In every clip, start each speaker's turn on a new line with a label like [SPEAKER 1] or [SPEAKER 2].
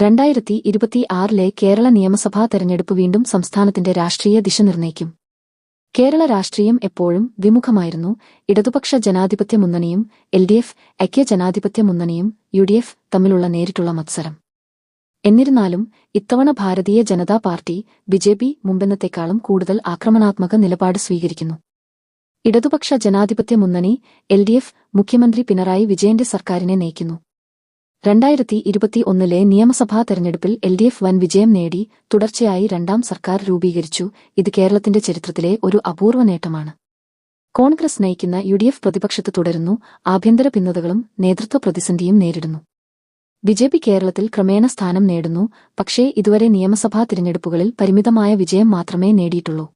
[SPEAKER 1] രണ്ടായിരത്തി ഇരുപത്തിയാറിലെ കേരള നിയമസഭാ തെരഞ്ഞെടുപ്പ് വീണ്ടും സംസ്ഥാനത്തിന്റെ രാഷ്ട്രീയ ദിശ നിർണയിക്കും. കേരള രാഷ്ട്രീയം എപ്പോഴും വിമുഖമായിരുന്നു. ഇടതുപക്ഷ ജനാധിപത്യ മുന്നണിയും എൽ ഡി എഫ് ഐക്യ ജനാധിപത്യ മുന്നണിയും യു ഡി എഫ് തമ്മിലുള്ള നേരിട്ടുള്ള മത്സരം. എന്നിരുന്നാലും ഇത്തവണ ഭാരതീയ ജനതാ പാർട്ടി ബിജെപി മുമ്പെന്നത്തെക്കാളും കൂടുതൽ ആക്രമണാത്മക നിലപാട് സ്വീകരിക്കുന്നു. ഇടതുപക്ഷ ജനാധിപത്യ മുന്നണി എൽ ഡി എഫ് മുഖ്യമന്ത്രി പിണറായി വിജയന്റെ സർക്കാരിനെ നയിക്കുന്നു. രണ്ടായിരത്തി ഇരുപത്തിയൊന്നിലെ നിയമസഭാ തെരഞ്ഞെടുപ്പിൽ എൽ ഡി എഫ് വൻ വിജയം നേടി തുടർച്ചയായി രണ്ടാം സർക്കാർ രൂപീകരിച്ചു. ഇത് കേരളത്തിന്റെ ചരിത്രത്തിലെ ഒരു അപൂർവ നേട്ടമാണ്. കോൺഗ്രസ് നയിക്കുന്ന യു ഡി എഫ് പ്രതിപക്ഷത്ത് തുടരുന്നു. ആഭ്യന്തര ഭിന്നതകളും നേതൃത്വ പ്രതിസന്ധിയും നേരിടുന്നു. ബിജെപി കേരളത്തിൽ ക്രമേണ സ്ഥാനം നേടുന്നു. പക്ഷേ ഇതുവരെ നിയമസഭാ തിരഞ്ഞെടുപ്പുകളിൽ പരിമിതമായ വിജയം മാത്രമേ നേടിയിട്ടുള്ളൂ.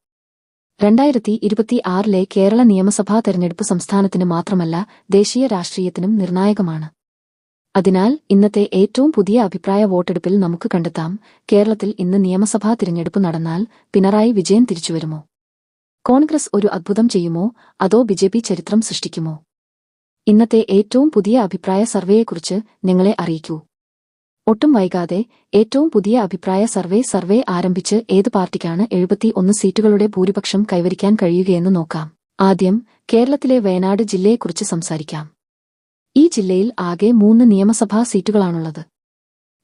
[SPEAKER 1] രണ്ടായിരത്തി ഇരുപത്തിയാറിലെ കേരള നിയമസഭാ തെരഞ്ഞെടുപ്പ് സംസ്ഥാനത്തിന് മാത്രമല്ല ദേശീയ രാഷ്ട്രീയത്തിനും നിർണായകമാണ്. അതിനാൽ ഇന്നത്തെ ഏറ്റവും പുതിയ അഭിപ്രായ വോട്ടെടുപ്പിൽ നമുക്ക് കണ്ടെത്താം. കേരളത്തിൽ ഇന്ന് നിയമസഭാ തിരഞ്ഞെടുപ്പ് നടന്നാൽ പിണറായി വിജയൻ തിരിച്ചുവരുമോ? കോൺഗ്രസ് ഒരു അദ്ഭുതം ചെയ്യുമോ? അതോ ബിജെപി ചരിത്രം സൃഷ്ടിക്കുമോ? ഇന്നത്തെ ഏറ്റവും പുതിയ അഭിപ്രായ സർവേയെക്കുറിച്ച് നിങ്ങളെ അറിയിക്കൂ. ഒട്ടും വൈകാതെ ഏറ്റവും പുതിയ അഭിപ്രായ സർവേ സർവേ ആരംഭിച്ച് ഏത് പാർട്ടിക്കാണ് എഴുപത്തി ഒന്ന് സീറ്റുകളുടെ ഭൂരിപക്ഷം കൈവരിക്കാൻ കഴിയുകയെന്ന് നോക്കാം. ആദ്യം കേരളത്തിലെ വയനാട് ജില്ലയെക്കുറിച്ച് സംസാരിക്കാം. ഈ ജില്ലയിൽ ആകെ മൂന്ന് നിയമസഭാ സീറ്റുകളാണുള്ളത്.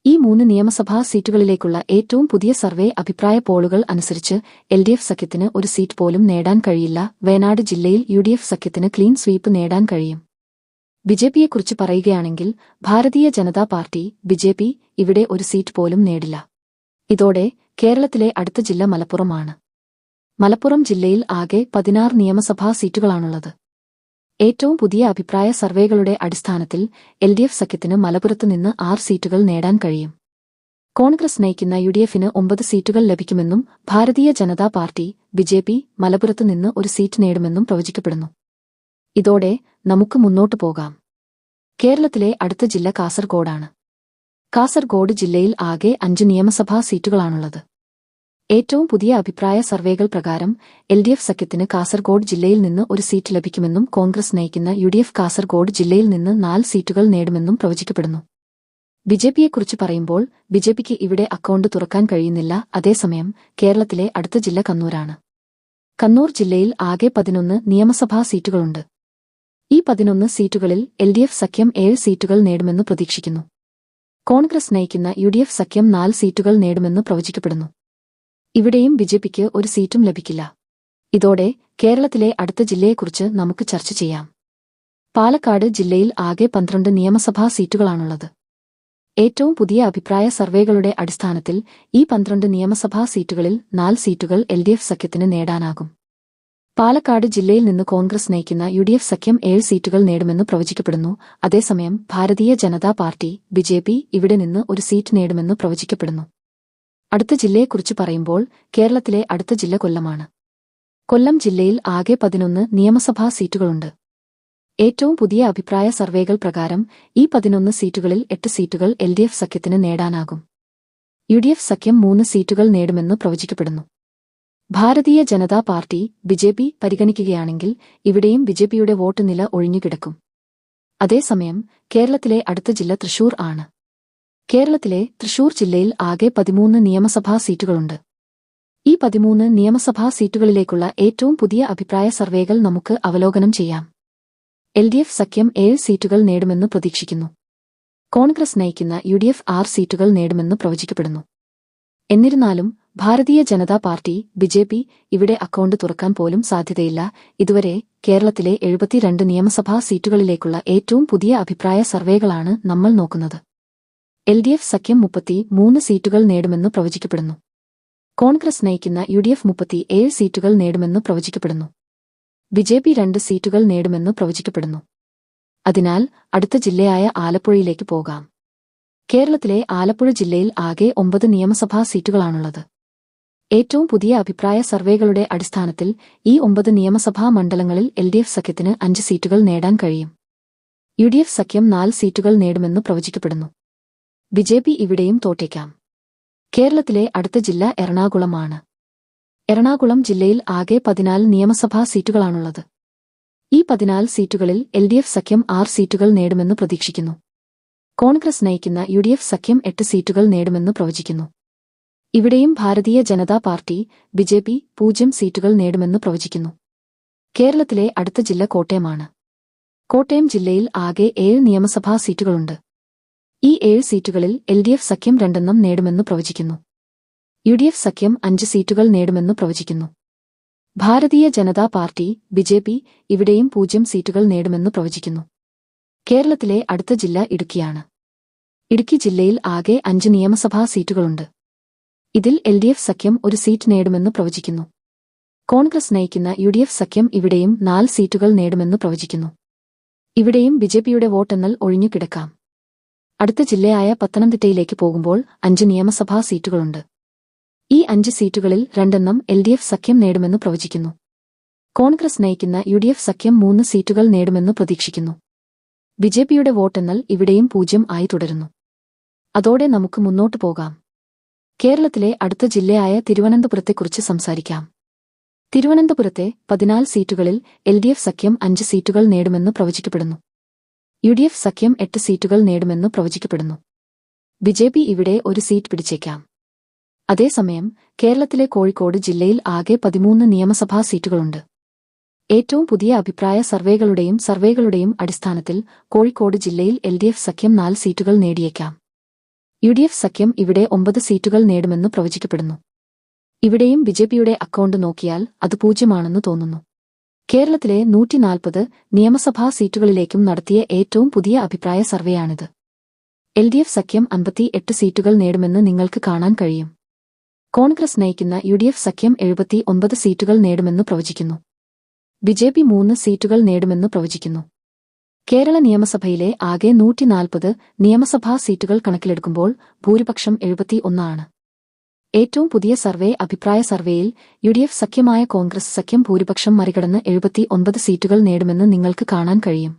[SPEAKER 1] ഈ മൂന്ന് നിയമസഭാ സീറ്റുകളിലേക്കുള്ള ഏറ്റവും പുതിയ സർവേ അഭിപ്രായ പോളുകൾ അനുസരിച്ച് എൽ ഡി എഫ് സഖ്യത്തിന് ഒരു സീറ്റ് പോലും നേടാൻ കഴിയില്ല. വയനാട് ജില്ലയിൽ യു ഡി എഫ് സഖ്യത്തിന് ക്ലീൻ സ്വീപ്പ് നേടാൻ കഴിയും. ബി ജെ പിയെക്കുറിച്ച് പറയുകയാണെങ്കിൽ Bharatiya Janata Party B J P ഇവിടെ ഒരു സീറ്റ് പോലും നേടില്ല. ഇതോടെ കേരളത്തിലെ അടുത്ത ജില്ല മലപ്പുറമാണ്. മലപ്പുറം ജില്ലയിൽ ആകെ പതിനാറ് നിയമസഭാ സീറ്റുകളാണുള്ളത്. ഏറ്റവും പുതിയ അഭിപ്രായ സർവേകളുടെ അടിസ്ഥാനത്തിൽ എൽ ഡി എഫ് സഖ്യത്തിന് മലപ്പുറത്ത് നിന്ന് ആറ് സീറ്റുകൾ നേടാൻ കഴിയും. കോൺഗ്രസ് നയിക്കുന്ന യു ഡി എഫിന് ഒമ്പത് സീറ്റുകൾ ലഭിക്കുമെന്നും Bharatiya Janata party B BJP മലപ്പുറത്ത് നിന്ന് ഒരു സീറ്റ് നേടുമെന്നും പ്രവചിക്കപ്പെടുന്നു. ഇതോടെ നമുക്ക് മുന്നോട്ടു പോകാം. കേരളത്തിലെ അടുത്ത ജില്ല കാസർഗോഡാണ്. കാസർഗോഡ് ജില്ലയിൽ ആകെ അഞ്ച് നിയമസഭാ സീറ്റുകളാണുള്ളത്. ഏറ്റവും പുതിയ അഭിപ്രായ സർവേകൾ പ്രകാരം എൽ ഡി എഫ് സഖ്യത്തിന് കാസർഗോഡ് ജില്ലയിൽ നിന്ന് ഒരു സീറ്റ് ലഭിക്കുമെന്നും കോൺഗ്രസ് നയിക്കുന്ന യു ഡി എഫ് കാസർഗോഡ് ജില്ലയിൽ നിന്ന് നാല് സീറ്റുകൾ നേടുമെന്നും പ്രവചിക്കപ്പെടുന്നു. ബിജെപിയെക്കുറിച്ച് പറയുമ്പോൾ ബിജെപിക്ക് ഇവിടെ അക്കൗണ്ട് തുറക്കാൻ കഴിയുന്നില്ല. അതേസമയം കേരളത്തിലെ അടുത്ത ജില്ല കണ്ണൂരാണ്. കണ്ണൂർ ജില്ലയിൽ ആകെ പതിനൊന്ന് നിയമസഭാ സീറ്റുകളുണ്ട്. ഈ പതിനൊന്ന് സീറ്റുകളിൽ എൽ ഡി എഫ് സഖ്യം ഏഴ് സീറ്റുകൾ നേടുമെന്ന് പ്രതീക്ഷിക്കുന്നു. കോൺഗ്രസ് നയിക്കുന്ന യു ഡി എഫ് സഖ്യം നാല് സീറ്റുകൾ നേടുമെന്ന് പ്രവചിക്കപ്പെടുന്നു. ഇവിടെയും ബിജെപിക്ക് ഒരു സീറ്റും ലഭിക്കില്ല. ഇതോടെ കേരളത്തിലെ അടുത്ത ജില്ലയെക്കുറിച്ച് നമുക്ക് ചർച്ച ചെയ്യാം. പാലക്കാട് ജില്ലയിൽ ആകെ പന്ത്രണ്ട് നിയമസഭാ സീറ്റുകളാണുള്ളത്. ഏറ്റവും പുതിയ അഭിപ്രായ സർവേകളുടെ അടിസ്ഥാനത്തിൽ ഈ പന്ത്രണ്ട് നിയമസഭാ സീറ്റുകളിൽ നാല് സീറ്റുകൾ എൽ ഡി എഫ് സഖ്യത്തിന് നേടാനാകും. പാലക്കാട് ജില്ലയിൽ നിന്ന് കോൺഗ്രസ് നയിക്കുന്ന യു ഡി എഫ് സഖ്യം ഏഴ് സീറ്റുകൾ നേടുമെന്ന് പ്രവചിക്കപ്പെടുന്നു. അതേസമയം ഭാരതീയ ജനതാ പാർട്ടി ബിജെപി ഇവിടെ നിന്ന് ഒരു സീറ്റ് നേടുമെന്ന് പ്രവചിക്കപ്പെടുന്നു. അടുത്ത ജില്ലയെക്കുറിച്ച് പറയുമ്പോൾ കേരളത്തിലെ അടുത്ത ജില്ല കൊല്ലമാണ്. കൊല്ലം ജില്ലയിൽ ആകെ പതിനൊന്ന് നിയമസഭാ സീറ്റുകളുണ്ട്. ഏറ്റവും പുതിയ അഭിപ്രായ സർവേകൾ പ്രകാരം ഈ പതിനൊന്ന് സീറ്റുകളിൽ എട്ട് സീറ്റുകൾ എൽ ഡി എഫ് സഖ്യത്തിന് നേടാനാകും. യു ഡി എഫ് സഖ്യം മൂന്ന് സീറ്റുകൾ നേടുമെന്ന് പ്രവചിക്കപ്പെടുന്നു. ഭാരതീയ ജനതാ പാർട്ടി ബിജെപി പരിഗണിക്കുകയാണെങ്കിൽ ഇവിടെയും ബിജെപിയുടെ വോട്ട് നില ഒഴിഞ്ഞുകിടക്കും. അതേസമയം കേരളത്തിലെ അടുത്ത ജില്ല തൃശൂർ ആണ്. കേരളത്തിലെ തൃശൂർ ജില്ലയിൽ ആകെ പതിമൂന്ന് നിയമസഭാ സീറ്റുകളുണ്ട്. ഈ പതിമൂന്ന് നിയമസഭാ സീറ്റുകളിലേക്കുള്ള ഏറ്റവും പുതിയ അഭിപ്രായ സർവേകൾ നമുക്ക് അവലോകനം ചെയ്യാം. എൽ ഡി എഫ് സഖ്യം ഏഴ് സീറ്റുകൾ നേടുമെന്ന് പ്രതീക്ഷിക്കുന്നു. കോൺഗ്രസ് നയിക്കുന്ന യു ഡി എഫ് ആറ് സീറ്റുകൾ നേടുമെന്ന് പ്രവചിക്കപ്പെടുന്നു. എന്നിരുന്നാലും ഭാരതീയ ജനതാ പാർട്ടി ബിജെപി ഇവിടെ അക്കൗണ്ട് തുറക്കാൻ പോലും സാധ്യതയില്ല. ഇതുവരെ കേരളത്തിലെ എഴുപത്തിരണ്ട് നിയമസഭാ സീറ്റുകളിലേക്കുള്ള ഏറ്റവും പുതിയ അഭിപ്രായ സർവേകളാണ് നമ്മൾ നോക്കുന്നത്. എൽ ഡി എഫ് സഖ്യം മുപ്പത്തി മൂന്ന് സീറ്റുകൾ നേടുമെന്ന് പ്രവചിക്കപ്പെടുന്നു. കോൺഗ്രസ് നയിക്കുന്ന യു ഡി എഫ് മുപ്പത്തി ഏഴ് സീറ്റുകൾ നേടുമെന്ന് പ്രവചിക്കപ്പെടുന്നു. ബി ജെ പി രണ്ട് സീറ്റുകൾ നേടുമെന്ന് പ്രവചിക്കപ്പെടുന്നു. അതിനാൽ അടുത്ത ജില്ലയായ ആലപ്പുഴയിലേക്ക് പോകാം. കേരളത്തിലെ ആലപ്പുഴ ജില്ലയിൽ ആകെ ഒമ്പത് നിയമസഭാ സീറ്റുകളാണുള്ളത്. ഏറ്റവും പുതിയ അഭിപ്രായ സർവേകളുടെ അടിസ്ഥാനത്തിൽ ഈ ഒമ്പത് നിയമസഭാ മണ്ഡലങ്ങളിൽ എൽ ഡി എഫ് സഖ്യത്തിന് അഞ്ച് സീറ്റുകൾ നേടാൻ കഴിയും. യു ഡി എഫ് സഖ്യം നാല് സീറ്റുകൾ നേടുമെന്ന് പ്രവചിക്കപ്പെടുന്നു. ബിജെപി ഇവിടെയും തോറ്റേക്കാം. കേരളത്തിലെ അടുത്ത ജില്ല എറണാകുളമാണ്. എറണാകുളം ജില്ലയിൽ ആകെ പതിനാല് നിയമസഭാ സീറ്റുകളാണുള്ളത്. ഈ പതിനാല് സീറ്റുകളിൽ എൽ ഡി എഫ് സഖ്യം ആറ് സീറ്റുകൾ നേടുമെന്ന് പ്രതീക്ഷിക്കുന്നു. കോൺഗ്രസ് നയിക്കുന്ന യു ഡി എഫ് സഖ്യം എട്ട് സീറ്റുകൾ നേടുമെന്ന് പ്രവചിക്കുന്നു. ഇവിടെയും ഭാരതീയ ജനതാ പാർട്ടി ബിജെപി പൂജ്യം സീറ്റുകൾ നേടുമെന്ന് പ്രവചിക്കുന്നു. കേരളത്തിലെ അടുത്ത ജില്ല കോട്ടയമാണ്. കോട്ടയം ജില്ലയിൽ ആകെ ഏഴ് നിയമസഭാ സീറ്റുകളുണ്ട്. ഈ ഏഴ് സീറ്റുകളിൽ എൽ ഡി എഫ് സഖ്യം രണ്ടെണ്ണം നേടുമെന്ന് പ്രവചിക്കുന്നു. യു ഡി എഫ് സഖ്യം അഞ്ച് സീറ്റുകൾ നേടുമെന്ന് പ്രവചിക്കുന്നു. Bharatiya Janata Party B J P ഇവിടെയും പൂജ്യം സീറ്റുകൾ നേടുമെന്ന് പ്രവചിക്കുന്നു. കേരളത്തിലെ അടുത്ത ജില്ല ഇടുക്കിയാണ്. ഇടുക്കി ജില്ലയിൽ ആകെ അഞ്ച് നിയമസഭാ സീറ്റുകളുണ്ട്. ഇതിൽ എൽ ഡി എഫ് സഖ്യം ഒരു സീറ്റ് നേടുമെന്ന് പ്രവചിക്കുന്നു. കോൺഗ്രസ് നയിക്കുന്ന യു ഡി എഫ് സഖ്യം ഇവിടെയും നാല് സീറ്റുകൾ നേടുമെന്ന് പ്രവചിക്കുന്നു. ഇവിടെയും ബിജെപിയുടെ വോട്ടെണ്ണൽ ഒഴിഞ്ഞുകിടക്കാം അടുത്ത ജില്ലയായ പത്തനംതിട്ടയിലേക്ക് പോകുമ്പോൾ അഞ്ച് നിയമസഭാ സീറ്റുകളുണ്ട്. ഈ അഞ്ച് സീറ്റുകളിൽ രണ്ടെണ്ണം എൽ ഡി എഫ് സഖ്യം നേടുമെന്ന് പ്രവചിക്കുന്നു. കോൺഗ്രസ് നയിക്കുന്ന യു ഡി എഫ് സഖ്യം മൂന്ന് സീറ്റുകൾ നേടുമെന്ന് പ്രതീക്ഷിക്കുന്നു. ബിജെപിയുടെ വോട്ടെണ്ണൽ ഇവിടെയും പൂജ്യം ആയി തുടരുന്നു. അതോടെ നമുക്ക് മുന്നോട്ടു പോകാം. കേരളത്തിലെ അടുത്ത ജില്ലയായ തിരുവനന്തപുരത്തെക്കുറിച്ച് സംസാരിക്കാം. തിരുവനന്തപുരത്തെ പതിനാല് സീറ്റുകളിൽ എൽ സഖ്യം അഞ്ച് സീറ്റുകൾ നേടുമെന്ന് പ്രവചിക്കപ്പെടുന്നു. യു ഡി എഫ് സഖ്യം എട്ട് സീറ്റുകൾ നേടുമെന്ന് പ്രവചിക്കപ്പെടുന്നു. ബി ജെ പി ഇവിടെ ഒരു സീറ്റ് പിടിച്ചേക്കാം. അതേസമയം കേരളത്തിലെ കോഴിക്കോട് ജില്ലയിൽ ആകെ പതിമൂന്ന് നിയമസഭാ സീറ്റുകളുണ്ട്. ഏറ്റവും പുതിയ അഭിപ്രായ സർവേകളുടെയും സർവേകളുടെയും അടിസ്ഥാനത്തിൽ കോഴിക്കോട് ജില്ലയിൽ എൽ ഡി എഫ് സഖ്യം നാല് സീറ്റുകൾ നേടിയേക്കാം. യു ഡി എഫ് സഖ്യം ഇവിടെ ഒമ്പത് സീറ്റുകൾ നേടുമെന്ന് പ്രവചിക്കപ്പെടുന്നു. ഇവിടെയും ബിജെപിയുടെ അക്കൗണ്ട് നോക്കിയാൽ അത് പൂജ്യമാണെന്ന് തോന്നുന്നു. കേരളത്തിലെ നൂറ്റിനാൽപ്പത് നിയമസഭാ സീറ്റുകളിലേക്കും നടത്തിയ ഏറ്റവും പുതിയ അഭിപ്രായ സർവേയാണിത്. എൽ ഡി എഫ് സഖ്യം അൻപത്തി എട്ട് സീറ്റുകൾ നേടുമെന്ന് നിങ്ങൾക്ക് കാണാൻ കഴിയും. കോൺഗ്രസ് നയിക്കുന്ന യു ഡി എഫ് സഖ്യം എഴുപത്തി ഒൻപത് സീറ്റുകൾ നേടുമെന്ന് പ്രവചിക്കുന്നു. ബി ജെ പി മൂന്ന് സീറ്റുകൾ നേടുമെന്ന് പ്രവചിക്കുന്നു. കേരള നിയമസഭയിലെ ആകെ നൂറ്റിനാൽപ്പത് നിയമസഭാ സീറ്റുകൾ കണക്കിലെടുക്കുമ്പോൾ ഭൂരിപക്ഷം എഴുപത്തി ഒന്നാണ് ഏറ്റവും പുതിയ സർവേ അഭിപ്രായ സർവേയിൽ യു ഡി എഫ് സഖ്യമായ കോൺഗ്രസ് സഖ്യം ഭൂരിപക്ഷം മറികടന്ന് എഴുപത്തി ഒൻപത് സീറ്റുകൾ നേടുമെന്ന് നിങ്ങൾക്ക് കാണാൻ കഴിയും.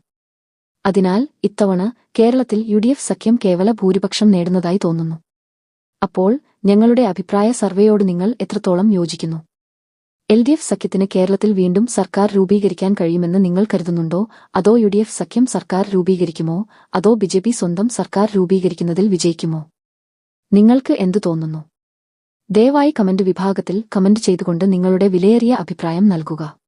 [SPEAKER 1] അതിനാൽ ഇത്തവണ കേരളത്തിൽ യു ഡി എഫ് സഖ്യം കേവല ഭൂരിപക്ഷം നേടുന്നതായി തോന്നുന്നു. അപ്പോൾ ഞങ്ങളുടെ അഭിപ്രായ സർവേയോട് നിങ്ങൾ എത്രത്തോളം യോജിക്കുന്നു? എൽ ഡി എഫ് സഖ്യത്തിന് കേരളത്തിൽ വീണ്ടും സർക്കാർ രൂപീകരിക്കാൻ കഴിയുമെന്ന് നിങ്ങൾ കരുതുന്നുണ്ടോ? അതോ യു ഡി എഫ് സഖ്യം സർക്കാർ രൂപീകരിക്കുമോ? അതോ ബിജെപി സ്വന്തം സർക്കാർ രൂപീകരിക്കുന്നതിൽ വിജയിക്കുമോ? നിങ്ങൾക്ക് എന്തു തോന്നുന്നു? ദയവായി കമന്റ് വിഭാഗത്തിൽ കമന്റ് ചെയ്തുകൊണ്ട് നിങ്ങളുടെ വിലയേറിയ അഭിപ്രായം നൽകുക.